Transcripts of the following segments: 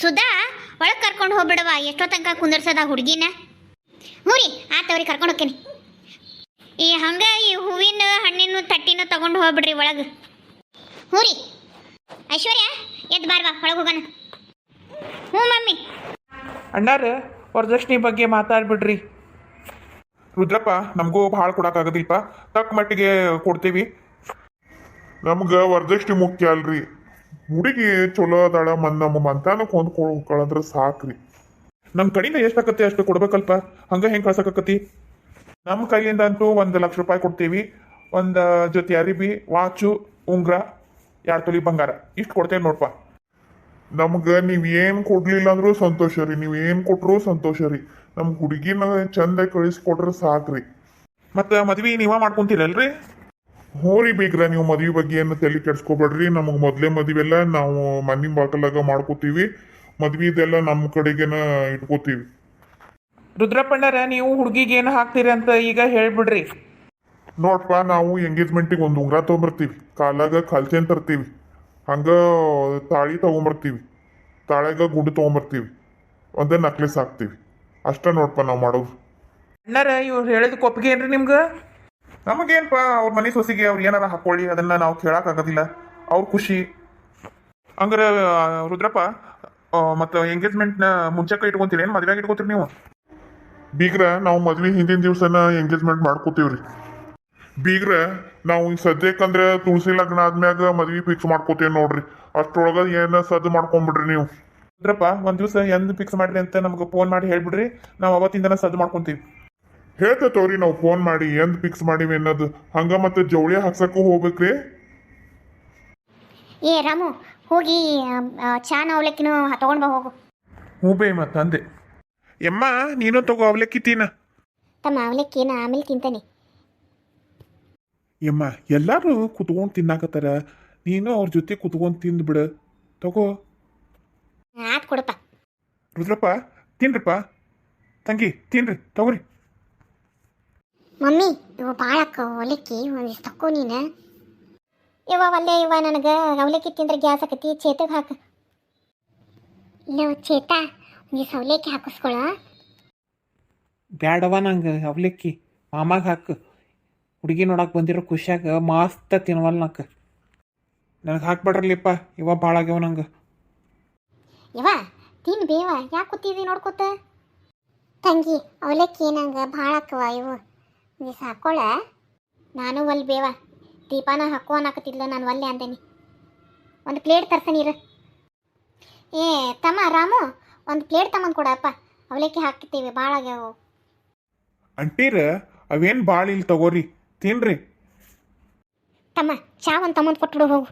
ಸುಧಾ ಒಳಗೆ ಕರ್ಕೊಂಡು ಹೋಗ್ಬಿಡವ ಎಷ್ಟೋ ತನಕ ಕುಂದರ್ಸದ ಹುಡುಗಿನ? ಹ್ಞೂ ರೀ ಆತವ್ರಿ ಕರ್ಕೊಂಡು ಹೋಗ್ತೀನಿ. ಈ ಹಂಗೆ ಈ ಹೂವಿನ ಹಣ್ಣಿನ ತಟ್ಟಿನ ತಗೊಂಡು ಹೋಗ್ಬಿಡ್ರಿ ಒಳಗೆ. ಹ್ಞೂ ರೀ ಐಶ್ವರ್ಯ ಎದ್ದು ಬಾರ್ವಾ ಒಳಗೆ ಹೋಗೋಣ. ಹ್ಞೂ ಮಮ್ಮಿ. ಅಣ್ಣಾರ ವರದಕ್ಷಿಣೆ ಬಗ್ಗೆ ಮಾತಾಡ್ಬಿಡ್ರಿ. ರುದ್ರಪ್ಪ ನಮಗೂ ಭಾಳ ಕೊಡಕ್ಕಾಗೋದಿಲ್ಪ ತಕ್ಕ ಮಟ್ಟಿಗೆ ಕೊಡ್ತೀವಿ. ನಮ್ಗೆ ವರದಕ್ಷಿಣೆ ಮುಖ್ಯ ಅಲ್ರಿ. ಹುಡುಗಿ ಚಲೋ ಅದಾಳ ಮನ್ ನಮ್ಮ ಮಂತಾನಕ್ಕೆ ಹೊಂದ್ಕೊಳಂದ್ರೆ ಸಾಕ್ರಿ. ನಮ್ಮ ಕಡೆಯಿಂದ ಎಷ್ಟಾಕತ್ತೆ ಅಷ್ಟು ಕೊಡ್ಬೇಕಲ್ಪ? ಹಂಗ ಹೆಂಗೆ ಕಳ್ಸಕತ್ತಿ? ನಮ್ಮ ಕೈಯಿಂದ ಅಂತೂ ಒಂದು ಲಕ್ಷ ರೂಪಾಯಿ ಕೊಡ್ತೀವಿ. ಒಂದು ಜೊತೆ ಅರಿಬಿ ವಾಚು ಉಂಗ್ರ ಎರಡು ತೊಲಿ ಬಂಗಾರ. ಇಷ್ಟು ಕೊಡ್ತೇವೆ ನೋಡ್ಪ. ನಮ್ಗೆ ನೀವು ಏನು ಕೊಡ್ಲಿಲ್ಲ ಅಂದ್ರೂ ಸಂತೋಷ ರೀ. ನೀವು ಏನು ಕೊಟ್ರು ಸಂತೋಷ ರೀ. ನಮ್ಮ ಹುಡುಗಿನ ಚಂದ ಕಳಿಸ್ಕೊಟ್ರೆ ಸಾಕ್ರಿ. ಮತ್ತು ಮದ್ವೆ ನೀವ ಮಾಡ್ಕೊಂತೀರಲ್ರಿ? ಹೋರಿ ಬೇಕ್ರ ನೀವು ಮದುವೆ ಬಗ್ಗೆ ಏನು ತಲೆ ಕೆಡ್ಸ್ಕೊಬೇಡ್ರಿ. ನಮಗೆ ಮೊದಲೇ ಮದುವೆಲ್ಲ ನಾವು ಮಣ್ಣಿನ ಬಾಕಲಾಗ ಮಾಡ್ಕೋತೀವಿ. ಮದ್ವಿದೆಲ್ಲ ನಮ್ಮ ಕಡೆಗೇನ ಇಟ್ಕೋತೀವಿ. ರುದ್ರಪ್ಪಣ್ಣರ ನೀವು ಹುಡುಗಿಗೆ ಏನು ಹಾಕ್ತೀರಿ ಅಂತ ಈಗ ಹೇಳ್ಬಿಡ್ರಿ. ನೋಡ್ಪ ನಾವು ಎಂಗೇಜ್ಮೆಂಟಿಗೆ ಒಂದು ಉಂಗ್ರ ತೊಗೊಂಬರ್ತೀವಿ. ಕಾಲಾಗ ಕಲ್ಚೆನ್ ತರ್ತೀವಿ. ಹಂಗ ತಾಳಿ ತಗೊಂಬರ್ತೀವಿ. ತಾಳ್ಯಾಗ ಗುಂಡು ತೊಗೊಂಬರ್ತೀವಿ. ಒಂದೇ ನಕ್ಲೆಸ್ ಹಾಕ್ತೀವಿ. ಅಷ್ಟೇ ನೋಡ್ಪ ನಾವು ಮಾಡೋದು. ಅಣ್ಣಾರ ಇವ್ರು ಹೇಳಿದ ಕೊಪ್ಪಿಗೆ ಏನ್ರಿ ನಿಮ್ಗೆ? ನಮಗೇನಪ್ಪ ಅವ್ರ ಮನೆ ಸೊಸಿಗೆ ಅವ್ರು ಏನಾರ ಹಾಕೊಳ್ಳಿ ಅದನ್ನ ನಾವು ಕೇಳಕ್ಕಾಗೋದಿಲ್ಲ ಅವ್ರ ಖುಷಿ. ಹಂಗಾರೆ ರುದ್ರಪ್ಪ ರುದ್ರಪ್ಪ ಮತ್ತು ಎಂಗೇಜ್ಮೆಂಟ್ನ ಮುಂಚೆಕ ಇಟ್ಕೊಂತೀರಿ ಏನು ಮದುವೆಗೆ ಇಟ್ಕೊತೀರಿ ನೀವು? ಬೀಗ್ರ ನಾವು ಮದ್ವೆ ಹಿಂದಿನ ದಿವಸನ ಎಂಗೇಜ್ಮೆಂಟ್ ಮಾಡ್ಕೋತೀವ್ರಿ. ಬೀಗ್ರ ನಾವು ಈಗ ಸದ್ಯಕ್ಕಂದ್ರೆ ತುಳಸಿ ಲಗ್ನ ಆದ್ಮ್ಯಾಗ ಮದ್ವೆ ಫಿಕ್ಸ್ ಮಾಡ್ಕೋತೀವಿ ನೋಡ್ರಿ. ಅಷ್ಟೊಳಗ ಏನ ಸದ್ದು ಮಾಡ್ಕೊಂಡ್ಬಿಡ್ರಿ ನೀವು. ರುದ್ರಪ್ಪ ಒಂದು ದಿವಸ ಎಂದು ಫಿಕ್ಸ್ ಮಾಡ್ರಿ ಅಂತ ನಮ್ಗೆ ಫೋನ್ ಮಾಡಿ ಹೇಳ್ಬಿಡ್ರಿ. ನಾವು ಅವತ್ತಿಂದನ ಸದ್ದು ಮಾಡ್ಕೊಂತೀವಿ. ಹೇಳ್ತೇವೆ ತೋರಿ ನಾವು ಫೋನ್ ಮಾಡಿ ಎಂದ್ ಫಿಕ್ಸ್ ಮಾಡಿವಿ ಅನ್ನೋದು. ಹಂಗ ಮತ್ತೆ ಜವಳಿ ಹಾಕ್ಸಕ್ಕೂ ಹೋಗ್ಬೇಕ್ರಿ? ಏ ರಾಮು ಹೋಗಿ ಚಾನ್ ಅವಲಕ್ಕಿನೂ ತಗೊಂಡು ಬಾ ಹೋಗು. ಹ್ಞೂ ಬೇ ಮತ್ತೆ ಅಂದೆ ಎಮ್ಮ ನೀನು ತಗೋ ಅವಲಕ್ಕಿ ತೀನ ತಮ್ಮ ಅವಲಕ್ಕಿನ ಆಮೇಲೆ ತಿಂತಾನೆ. ಎಮ್ಮ ಎಲ್ಲಾರು ಕುತ್ಕೊಂಡು ತಿನ್ನಾಕತ್ತಾರ? ನೀನು ಅವ್ರ ಜೊತೆ ಕುತ್ಕೊಂಡು ಬಿಡು. ತಗೋ. ಆತ್ ಕೊಡಪ್ಪ. ರುದ್ರಪ್ಪ ತಿನ್ರಿಪ್ಪ. ತಂಗಿ ತಿನ್ರಿ ತಗೋರಿ. ಮಮ್ಮಿ ಇವ ಭಾಳ ಅವಲಕ್ಕಿ ಒಂದಿಷ್ಟು ತಕ್ಕೋ ನೀನು. ಇವ ಒಲ್ಲೆ ಇವ ನನಗೆ ಅವಲಕ್ಕಿ ತಿಂದ್ರೆ ಗ್ಯಾಸ್ ಆಕತಿ ಚೇತಗೆ ಹಾಕ. ಇಲ್ಲ ಚೇತ ಒಂದಿಷ್ಟು ಅವಲಕ್ಕಿ ಹಾಕಿಸ್ಕೊಳ. ಬ್ಯಾಡವ ನಂಗೆ ಅವಲಕ್ಕಿ ಮಾಮಾಗ ಹಾಕು. ಹುಡುಗಿ ನೋಡಕ್ಕೆ ಬಂದಿರೋ ಖುಷಿಯಾಗ ಮಸ್ತ್ ತಿನ್ವಲ್ ನಾಕ. ನನಗೆ ಹಾಕ್ಬೇಡ್ರಲ್ಲಿಪ್ಪ ಇವ ಭಾಳ ಆಗ್ಯಾವ ನಂಗೆ. ಇವ ತಿನ್ ಬೇವ ಯಾಕೆ ಕೂತಿದಿ ನೋಡ್ಕೋತ? ತಂಗಿ ಅವಲಕ್ಕಿ ನಂಗೆ ಭಾಳ ಅಕ್ಕವ ಇವು. ಒಂದಿಷ್ಟು ಸಾಕೋಳ? ನಾನು ಒಲ್ ಬೇವ. ದೀಪಾನ ಹಾಕೋ ಅನ್ನಕತ್ತಿದ್ಲ ನಾನು ಒಲ್ಲೆ ಅಂದೇನಿ. ಒಂದು ಪ್ಲೇಟ್ ತರ್ಸ ನೀರು. ಏ ತಮ್ಮ ರಾಮು ಒಂದು ಪ್ಲೇಟ್ ತಮ್ಮಂದು ಕೊಡಪ್ಪ. ಅವಲಕ್ಕಿ ಹಾಕಿತ್ತೀವಿ ಭಾಳ ಆಗ್ಯಾವು. ಅಂಟೀರ ಅವೇನು ಭಾಳ ಇಲ್ಲಿ ತಗೋರಿ ತಿನ್ರಿ. ತಮ್ಮ ಚಾ ಒಂದು ತಮ್ಮಂದು ಕೊಟ್ಬಿಡು ಹೋಗು.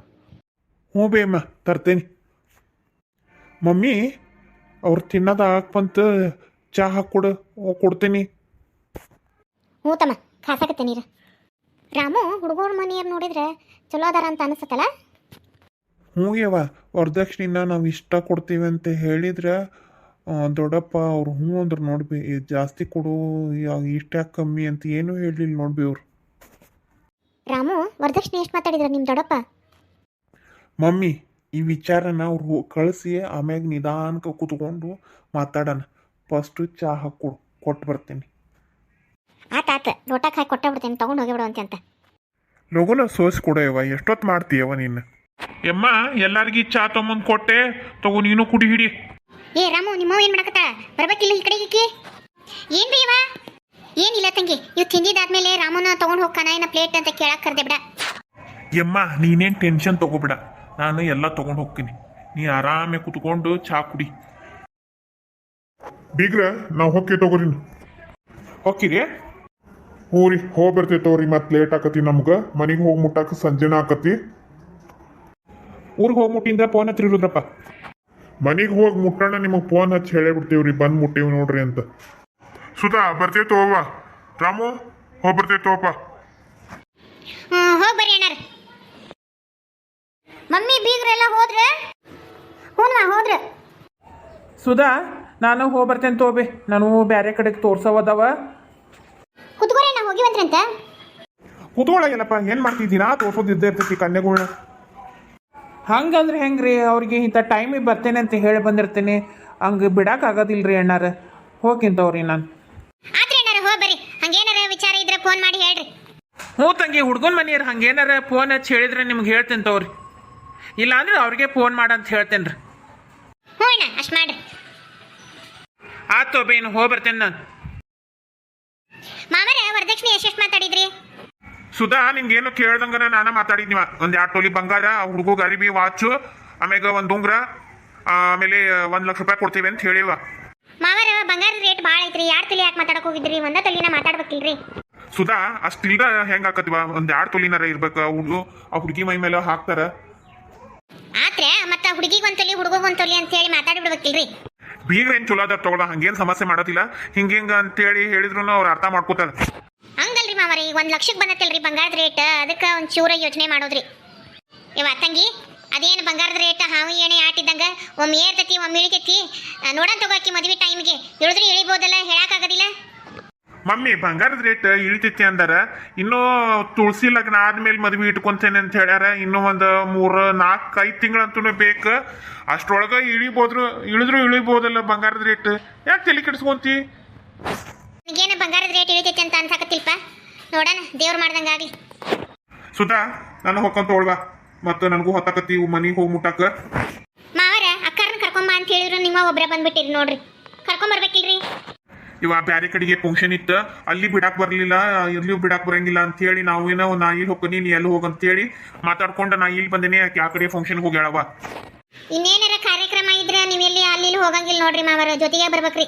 ಹ್ಞೂ ಬೇಮ್ಮ ತರ್ತೇನೆ. ಮಮ್ಮಿ ಅವ್ರು ತಿನ್ನೋದು ಹಾಕ್ಬಂತ ಚಾ ಹಾಕ್ಕೊಡು ಕೊಡ್ತೀನಿ. ಹ್ಞೂ ತಮ್ಮ ಕಾಸಾಕತ್ತೆ ನೀರು. ರಾಮು ಹುಡುಗರ ಮನೆಯವ್ರು ನೋಡಿದ್ರೆ ಚಲೋ ಅದಾರ ಅಂತ ಅನಿಸುತ್ತಲ್ಲ? ಹ್ಞೂ ಯವ್ವ ವರದಕ್ಷಿಣೆನ ನಾವು ಇಷ್ಟ ಕೊಡ್ತೀವಿ ಅಂತ ಹೇಳಿದ್ರೆ ದೊಡ್ಡಪ್ಪ ಅವ್ರು ಹ್ಞೂ ಅಂದ್ರೆ ನೋಡ್ಬಿ ಇದ್ ಜಾಸ್ತಿ ಕೊಡು ಇಷ್ಟ ಯಾಕೆ ಕಮ್ಮಿ ಅಂತ ಏನೂ ಹೇಳಲಿಲ್ಲ ನೋಡ್ಬಿ ಅವ್ರು. ರಾಮು ವರದಕ್ಷಿಣೆ ಎಷ್ಟು ಮಾತಾಡಿದ್ರ ನಿಮ್ಮ ದೊಡ್ಡಪ್ಪ? ಮಮ್ಮಿ ಈ ವಿಚಾರನ ಅವ್ರು ಕಳಿಸಿ ಆಮ್ಯಾಗ ನಿಧಾನಕ್ಕೆ ಕೂತ್ಕೊಂಡು ಮಾತಾಡೋಣ. ಫಸ್ಟು ಚಹಾ ಕೊಡು ಕೊಟ್ಟು ಬರ್ತೀನಿ. ಆತ ಆತ ಲೋಟಕ್ಕೆ ಹಾಕಿ ಕೊಟ್ಟ ಬಿಡ್ತೀನಿ ತೊಗೊಂಡು ಹೋಗಿಬಿಡು ಅಂತ ಅಂತ ಲಗುನ ಸೋಸ್ ಕೊಡಯವ ಎಷ್ಟೊತ್ತು ಮಾಡ್ತೀಯವ ನೀನು? ಯಮ್ಮ ಎಲ್ಲಾರ್ಗಿ ಚಾ ತೊಗೊಂಬಂದು ಕೊಟ್ಟೆ ತಗೋ ನೀನು ಕುಡಿ ಹಿಡಿ. ಏ ರಾಮು ನಿಮ್ಮವ್ ಏನು ಮಾಡಕತ್ತ? ಬರ್ಬೇಕಿಲ್ಲ ಈ ಕಡೆಗೆ ಈಕಿ? ಏನ್ ರೀ ಇವ ಏನಿಲ್ಲ ತಂಗಿ ಇವ್ ತಿಂದಿದ್ದಾದ್ಮೇಲೆ ರಾಮನ ತೊಗೊಂಡು ಹೋಗ್ಕಾನ ಏನ ಪ್ಲೇಟ್ ಅಂತ ಕೇಳಕ್ ಕರ್ದೆ ಬಿಡ. ಯಮ್ಮ ನೀನೇನು ಟೆನ್ಷನ್ ತಗೋಬಿಡ. ನಾನು ಎಲ್ಲ ತಗೊಂಡು ಹೋಗ್ತೀನಿ. ನೀ ಆರಾಮೆ ಕುತ್ಕೊಂಡು ಚಾ ಕುಡಿ. ಬೀಗ್ರ ನಾವು ಹೋಗಿ ತಗೋರಿ ಹೋಗಿರಿ ಹ್ಞೂ ರೀ ಹೋಗಿ ಬರ್ತೇವೆ ತಗೋರಿ ಮತ್ತೆ ಲೇಟ್ ಆಕತಿ ನಮ್ಗೆ. ಮನೆಗೆ ಹೋಗಿ ಮುಟ್ಟಾಕ ಸಂಜೆನ ಆಕತಿ. ಊರಿಗೆ ಹೋಗಿ ಮುಟ್ಟಿಂದ ಫೋನ್ ಹತ್ತಿರ ರುದ್ರಪ್ಪ. ಮನೆಗೆ ಹೋಗಿ ಮುಟ್ಟೋಣ ನಿಮಗೆ ಫೋನ್ ಹಚ್ಚಿ ಹೇಳೇ ಬಿಡ್ತೇವ್ರಿ ಬಂದು ಮುಟ್ಟೀವಿ ನೋಡ್ರಿ ಅಂತ. ಸುಧಾ ಬರ್ತೇವೆ ತಗೋವ ರಾಮು ಹೋಗಿ ಬರ್ತೈತೆ ತಗೋಪ್ಪ ಹ್ಮ್ ಹೋಗಿ ಬರ್ರಿ ಅಣ್ಣಾರ. ಮಮ್ಮಿ ಬೀಗ್ರೆಲ್ಲ ಹೋದ್ರೆ? ಹ್ಞೂ ಹೋದ್ರೆ. ಸುಧಾ ನಾನು ಹೋಗಿ ಬರ್ತೇನೆ ತೋಬೆ. ನಾನು ಬೇರೆ ಕಡೆಗೆ ತೋರ್ಸವದವ. ಹೋಗಿವಂತ್ರಂತ ಏನಪ್ಪ? ಏನು ಮಾಡ್ತಿದ್ದೀನಾ ತೋರ್ಸೋದಿದ್ದೇ ಇರ್ತೈತಿ ಕನ್ಯೆಗಳ್ನ ಹಂಗಂದ್ರೆ ಹೆಂಗ್ರಿ? ರೀ ಅವ್ರಿಗೆ ಇಂಥ ಟೈಮಿಗೆ ಬರ್ತೇನೆ ಅಂತ ಹೇಳಿ ಬಂದಿರ್ತೇನೆ. ಹಂಗೆ ಬಿಡೋಕ್ಕಾಗೋದಿಲ್ಲ ಆಗೋದಿಲ್ರಿ ಅಣ್ಣಾರ ಹೋಗಿಂತವ್ರಿ ನಾನು. ಆತ್ರಿ ಹೋಗಿ ಬರ್ರಿ. ಹಂಗೇನಾರ ವಿಚಾರ ಇದ್ರೆ ಫೋನ್ ಮಾಡಿ ಹೇಳ್ರಿ. ಹ್ಞೂ ತಂಗಿ ಹುಡ್ಗನ ಮನೆಯವ್ರು ಹಂಗೇನಾರ ಫೋನ್ ಹಚ್ಚಿ ಹೇಳಿದ್ರೆ ನಿಮ್ಗೆ ಹೇಳ್ತೇನೆ ತಗೋರಿ. ಇಲ್ಲಾಂದ್ರೆ ಅವ್ರಿಗೆ ಫೋನ್ ಮಾಡಂತ ಹೇಳ್ತೇನೆ ರೀ ಹ್ಞೂ ಅಣ್ಣ ಅಷ್ಟು ಮಾಡ್ರಿ. ಆಯ್ತು ಬೇನು ಹೋಗಿ ಬರ್ತೇನೆ ನಾನು. ವರದಕ್ಷಿಣೆ ಎಷ್ಟೆಷ್ಟು ಮಾತಾಡಿದ್ರಿ? ಸುಧಾ ನಿಂಗೇನು ಕೇಳ್ದಂಗನ ನಾನು ಮಾತಾಡಿದ್ನಿವ. ಒಂದು ಎರಡು ತೊಲಿ ಬಂಗಾರ ಹುಡುಗ ಗರಿಬಿ ವಾಚು ಆಮ್ಯಾಗ ಒಂದು ಉಂಗ್ರ ಆಮೇಲೆ ಒಂದು ಲಕ್ಷ ರೂಪಾಯಿ ಕೊಡ್ತೀವಿ ಅಂತ ಹೇಳಿವ ಮಾವರ ಬಂಗಾರದ ರೇಟ್ ಭಾಳ ಐತ್ರಿ. ಎರಡು ತೊಲಿ ಯಾಕೆ ಮಾತಾಡಕ್ ಹೋಗಿದ್ರಿ? ಒಂದ ತೊಲಿನ ಮಾತಾಡ್ಬೇಕಿಲ್ರಿ. ಸುಧಾ ಅಷ್ಟಿಲ್ದ ಹೆಂಗ್ ಆಕತ್ವ ಒಂದು ಎರಡು ತೊಲಿನಾರ ಇರ್ಬೇಕು? ಹುಡುಗ ಆ ಹುಡುಗಿ ಮೈ ಮೇಲೆ ಹಾಕ್ತಾರ. ಆತ್ರೆ ಮತ್ತೆ ಹುಡುಗಿಗೆ ಒಂದು ತೊಲಿ ಹುಡುಗಗೆ ಒಂದು ತೊಲಿ ಅಂತ ಹೇಳಿ ಮಾತಾಡ್ಬಿಡ್ಬೇಕಿಲ್ರಿ. ಬೀಗ್ರ ಏನ್ ಚಲೋ ಅದ ತಗೊಳ ಹಂಗೇನ್ ಸಮಸ್ಯೆ ಮಾಡೋದಿಲ್ಲ. ಹಿಂಗ ಹಿಂಗ ಅಂತೇಳಿ ಹೇಳಿದ್ರು ಅವ್ರು ಅರ್ಥ ಮಾಡ್ಕೋತಾರ ಹಂಗಲ್ರಿ ಮಾವರಿ ಒಂದು ಲಕ್ಷಕ್ಕೆ ಬಂದತ್ತಲ್ರಿ ಬಂಗಾರದ ರೇಟ್. ಅದಕ್ಕೆ ಒಂದು ಚೂರ ಯೋಚನೆ ಮಾಡೋದ್ರಿ. ಇವ ತಂಗಿ, ಅದೇನ್ ಬಂಗಾರದ ರೇಟ್? ಹಾವು, ಏಣೆ ಆಟಿದ್ದಂಗ ಒಮ್ಮೆ ಏರ್ತತಿ, ಒಮ್ಮೆ ಇಳಿತೈತಿ. ನೋಡನ್ ತಗೋಕಿ ಮದ್ವಿ ಟೈಮ್ಗೆ ಇಳಿದ್ರೆ ಇಳಿಬೋದಲ್ಲ ಹೇಳಕ್ಕಾಗೋದಿಲ್ಲ ಮಮ್ಮಿ ಬಂಗಾರದ ರೇಟ್ ಇಳಿತೈತಿ ಅಂದಾರ. ಇನ್ನೂ ತುಳಸಿ ಲಗ್ನ ಆದ್ಮೇಲೆ ಮದ್ವೆ ಇಟ್ಕೊಂತೇನೆ ಅಂತ ಹೇಳ್ಯಾರ. ಇನ್ನೂ ಒಂದು ಮೂರು ನಾಲ್ಕು ಐದು ತಿಂಗಳಂತೂ ಬೇಕು. ಅಷ್ಟರೊಳಗೆ ಇಳಿಬೋದ್ರು ಇಳಿದ್ರು ಇಳಿಬೋದಲ್ಲ ಬಂಗಾರದ ರೇಟ್ ಯಾಕೆ ತಲೆ ಕೆಡಿಸ್ಕೊಂತಿ? ನಿಮಗೇನು ಬಂಗಾರದ ರೇಟ್ ಇಳಿತೈತಿ ಅಂತ ಅನ್ಸಾಕತ್ತಿಲ್ಪ? ನೋಡೋಣ ದೇವ್ರು ಮಾಡ್ದಂಗಾಗ್ಲಿ ಸುಧಾ ನಾನು ಹೊಕ್ಕಂತ ಹೋಳ್ವಾ ಮತ್ತು ನನಗೂ ಹೊತ್ತಕತ್ತಿ ಮನೆಗೆ ಹೋಗಿ ಮುಟ್ಟಾಕ. ಮಾವರ ಅಕ್ಕರನ್ನ ಕರ್ಕೊಂಬ ಅಂತ ಹೇಳಿದ್ರು ನಿಮ್ಮ ಒಬ್ರೇ ಬಂದ್ಬಿಟ್ಟಿರಿ ನೋಡ್ರಿ. ಕರ್ಕೊಂಬರ್ಬೇಕಿಲ್ರಿ? ಇವ ಬ್ಯಾರೆ ಕಡೆಗೆ ಫಂಕ್ಷನ್ ಇತ್ತು, ಅಲ್ಲಿ ಬಿಡಾಕ್ ಬರಲಿಲ್ಲ ಇಲ್ಲಿ ಬಿಡಾಕ್ ಬರಂಗಿಲ್ಲ ಅಂತ ಹೇಳಿ ನಾವು ಏನೋ ನಾ ಇಲ್ಲಿ ಹೋಗ್ತೀನಿ ನೀ ಎಲ್ಲಿ ಹೋಗಂತ ಹೇಳಿ ಮಾತಾಡ್ಕೊಂಡು ನಾ ಇಲ್ಲಿ ಬಂದೇನೆ ಕಡೆ ಫಂಕ್ಷನ್ ಹೋಗ್ಯಾಳವ. ಇನ್ನೇನಾರ ಕಾರ್ಯಕ್ರಮ ಇದ್ರೆ ನೀವೆಲ್ಲಿ ಅಲ್ಲಿ ಹೋಗಂಗಿಲ್ಲ ನೋಡ್ರಿ ಮಾವರ, ಜೊತೆಗೆ ಬರ್ಬೇಕ್ರಿ.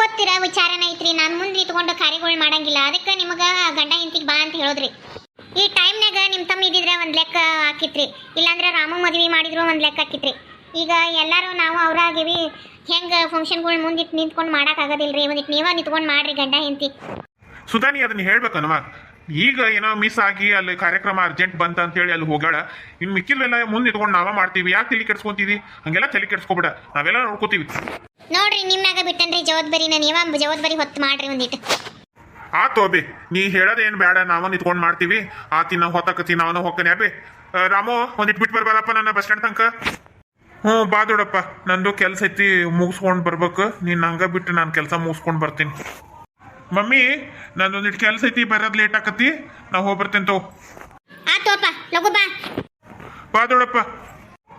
ಗೊತ್ತಿರ ವಿಚಾರನ ಐತ್ರಿ, ನಾನು ಮುಂದೆ ನಿಂತ್ಕೊಂಡು ಕಾರ್ಯಗಳು ಮಾಡಂಗಿಲ್ಲ, ಅದಕ್ಕೆ ನಿಮಗೆ ಗಂಡ ಹೆಂಡತಿಗೆ ಬಾ ಅಂತ ಹೇಳೋದ್ರಿ. ಈ ಟೈಮ್ನಾಗ ನಿಮ್ಮ ತಮ್ಮ ಇದ್ದಿದ್ರೆ ಒಂದು ಲೆಕ್ಕ ಹಾಕಿತ್ರಿ, ಇಲ್ಲಾಂದ್ರೆ ರಾಮ ಮದುವೆ ಮಾಡಿದ್ರು ಒಂದು ಲೆಕ್ಕ ಹಾಕಿತ್ರಿ. ಈಗ ಎಲ್ಲರೂ ನಾವು ಅವರಾಗಿವಿ ಹೆಂಗೆ ಫಂಕ್ಷನ್ಗಳು ಮುಂದಿಟ್ಟು ನಿಂತ್ಕೊಂಡು ಮಾಡೋಕ್ಕಾಗೋದಿಲ್ರಿ ಒಂದಿಟ್ಟು ನೀವೇ ನಿಂತ್ಕೊಂಡು ಮಾಡ್ರಿ ಗಂಡ ಹೆಂಡತಿ. ಸುಧಾನಿ ಅದನ್ನ ಹೇಳ್ಬೇಕನ್ವ? ಈಗ ಏನೋ ಮಿಸ್ ಆಗಿ ಅಲ್ಲಿ ಕಾರ್ಯಕ್ರಮ ಅರ್ಜೆಂಟ್ ಬಂತ ಅಂತ ಹೇಳಿ ಅಲ್ಲಿ ಹೋಗ್ಯಾಳ. ಇನ್ನು ಮಿಕ್ಕಿಲ್ವೆಲ್ಲ ಮುಂದೆ ಇಟ್ಕೊಂಡು ನಾವೇ ಮಾಡ್ತೀವಿ. ಯಾಕೆ ತಲೆ ಕೆಡ್ಸ್ಕೊಂತೀವಿ ಹಂಗೆಲ್ಲ ತಲೆ ಕೆಡ್ಸ್ಕೊಬೇಡ. ನಾವೆಲ್ಲ ನೋಡ್ಕೋತೀವಿ. ನೋಡ್ರಿ ನಿಮ್ಮ್ಯಾಗ ಬಿಟ್ಟನ್ರಿ ಜವಾಬ್ದಾರಿನ. ನೀವ ಜವಾಬ್ದಾರಿ ಹೊತ್ತು ಮಾಡ್ರಿ ಒಂದಿಟ್ಟು ಆ ತೋಬಿ ನೀ ಹೇಳೋದೇನ್ ಬೇಡ ನಾವ ನಿಂತ್ಕೊಂಡು ಮಾಡ್ತೀವಿ. ಆ ತಿನ್ನ ಹೊತ್ತಾಕತಿ ನಾವನ ಹೋಗ್ತಾನೆ ಅಬಿ ರಾಮೋ ರಾಮು ಒಂದಿಟ್ಟು ಬಿಟ್ಟು ಬರ್ಬಾರಪ್ಪ ನನ್ನ ಬಸ್ ಸ್ಟ್ಯಾಂಡ್ ತನಕ. ಹ್ಞೂ ಬಾ ದೊಡಪ್ಪ. ನಂದು ಕೆಲಸ ಐತಿ ಮುಗಿಸ್ಕೊಂಡು ಬರ್ಬೇಕು. ನೀನು ಹಂಗ ಬಿಟ್ಟು ನಾನು ಕೆಲಸ ಮುಗಿಸ್ಕೊಂಡು ಬರ್ತೀನಿ. ಮಮ್ಮಿ ನಂದೊಂದಿಟ್ಟು ಕೆಲಸ ಐತಿ ಬರೋದು ಲೇಟ್ ಆಕತಿ. ನಾ ಹೋಗಿ ತೋ. ತಗೋ ಆತೋಪ ಲಘು ಬಾ. ಬಾ ದೊಡಪ್ಪ.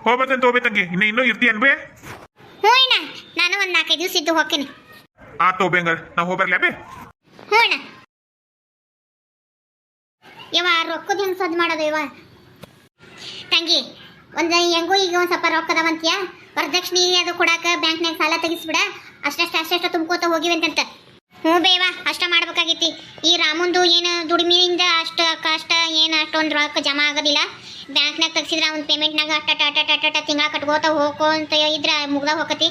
ತೋಬಿ ಬರ್ತೇನೆ ತಗೋಬೇ ತಂಗಿ. ಇನ್ನು ಇನ್ನೂ ಇರ್ತೀಯನ್ ಅನ್ಬೇ ಹ್ಞೂ ಅಣ್ಣ ನಾನು ಒಂದು ನಾಲ್ಕೈದು ದಿವಸ ಇದ್ದು ಹೋಗ್ತೀನಿ. ಆ ತಗೋಬೇ ಹಂಗಾರೆ. ನಾ ಹೋಗಿ ಬರ್ಲಾ ಬೇ? ಹ್ಞೂ ಅಣ್ಣ. ಯವ್ವ ರೊಕ್ಕದ ಹೆಂಗೆ ಸದ್ ಮಾಡೋದು ಯವ ತಂಗಿ ಒಂದು ಹೆಂಗೋ ಈಗ ಒಂದು ಸ್ವಲ್ಪ ರೊಕ್ಕದವಂತ್ಯ ವರದಕ್ಷಿಣೆ ಅದು ಕೊಡಾಕ ಬ್ಯಾಂಕ್ನಾಗ ಸಾಲ ತೆಗಿಸ್ಬಿಡ. ಅಷ್ಟಷ್ಟು ಅಷ್ಟಷ್ಟು ತುಂಬ್ಕೋತ ಹೋಗಿವೆ ಅಂತಂತ. ಹ್ಞೂ ಬೇವಾ ಅಷ್ಟ ಮಾಡ್ಬೇಕಾಗೈತಿ. ಈ ರಾಮಂದು ಏನು ದುಡಿಮೆಯಿಂದ ಅಷ್ಟು ಕಷ್ಟ, ಏನು ಅಷ್ಟೊಂದು ರೊಕ್ಕ ಜಮಾ ಆಗೋದಿಲ್ಲ. ಬ್ಯಾಂಕ್ನಾಗ ತೆಗ್ಸಿದ್ರೆ ಅವ್ನ ಪೇಮೆಂಟ್ನಾಗ ಅಟ್ಟ ಅಟ್ಟ ಅಟ್ಟ ತಿಂಗಳ ಕಟ್ಕೋತ ಹೋಗೋ ಅಂತ ಇದ್ರೆ ಮುಗ್ದ ಹೋಗತಿ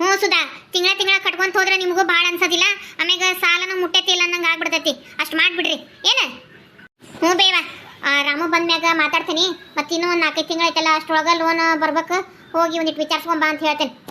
ಹ್ಞೂ ಸುಧಾ, ತಿಂಗಳ ತಿಂಗಳ ಕಟ್ಕೊಂತ ಹೋದ್ರೆ ನಿಮಗೂ ಭಾಳ ಅನ್ಸೋದಿಲ್ಲ. ಆಮ್ಯಾಗ ಸಾಲನ ಮುಟ್ಟೈತಿ ಇಲ್ಲ ಅನ್ನಂಗೆ ಆಗ್ಬಿಡ್ತೈತಿ. ಅಷ್ಟು ಮಾಡಿಬಿಡ್ರಿ. ಏನು? ಹ್ಞೂ ಬೇವ ರಾಮು ಬಂದ್ಮ್ಯಾಗ ಮಾತಾಡ್ತೀನಿ. ಮತ್ತೆ ಇನ್ನೂ ಒಂದು ನಾಲ್ಕೈದು ತಿಂಗಳೈತಲ್ಲ, ಅಷ್ಟರೊಳಗೆ ಲೋನ್ ಬರ್ಬೇಕು? ಹೋಗಿ ಒಂದಿಟ್ಟು ವಿಚಾರಿಸ್ಕೊಂಬ ಅಂತ ಹೇಳ್ತೇನೆ.